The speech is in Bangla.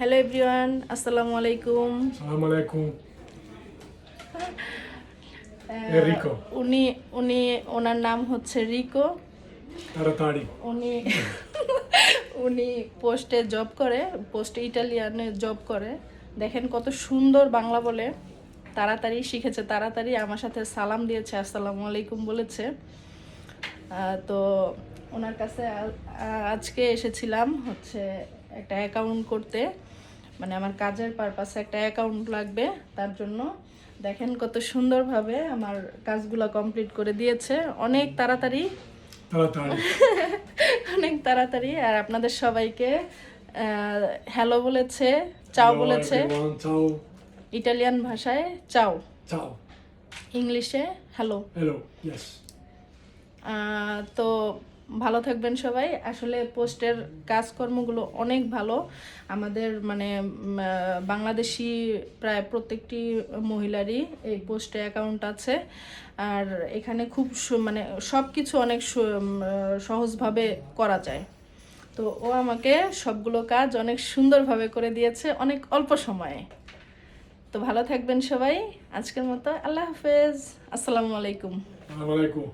হ্যালো এভরিওয়ান আসসালামু আলাইকুম সালাম আলাইকুম রিকো। উনি উনি ওনার নাম হচ্ছে রিকো তাড়াতাড়ি উনি উনি পোস্টে জব করে পোস্টে ইটালিয়ানে জব করে দেখেন কত সুন্দর বাংলা বলে তাড়াতাড়ি শিখেছে তাড়াতাড়ি আমার সাথে সালাম দিয়েছে আসসালামু আলাইকুম বলেছে তো ওনার কাছে আজকে এসেছিলাম হচ্ছে একটা অ্যাকাউন্ট করতে। মানে আমার কাজের পারপাসে একটা অ্যাকাউন্ট লাগবে তার জন্য দেখেন কত সুন্দরভাবে আমার কাজগুলো কমপ্লিট করে দিয়েছে। অনেক তাড়াতাড়ি। অনেক তাড়াতাড়ি। আর আপনাদের সবাইকে হ্যালো বলেছে চাও বলেছে। ইটালিয়ান ভাষায় চাও। চাও। ইংলিশে হ্যালো হ্যালো তো ভালো থাকবেন সবাই। আসলে পোস্টের কাজকর্মগুলো অনেক ভালো। আমাদের মানে বাংলাদেশি প্রায় প্রত্যেকটি মহিলারই এই পোস্টে অ্যাকাউন্ট আছে। আর এখানে খুব মানে সব কিছু অনেক সহজভাবে করা যায়। তো ও আমাকে সবগুলো কাজ অনেক সুন্দরভাবে করে দিয়েছে অনেক অল্প সময়ে। তো ভালো থাকবেন সবাই। আজকের মতো আল্লাহ হাফেজ। আসসালামু আলাইকুম। আলাইকুম।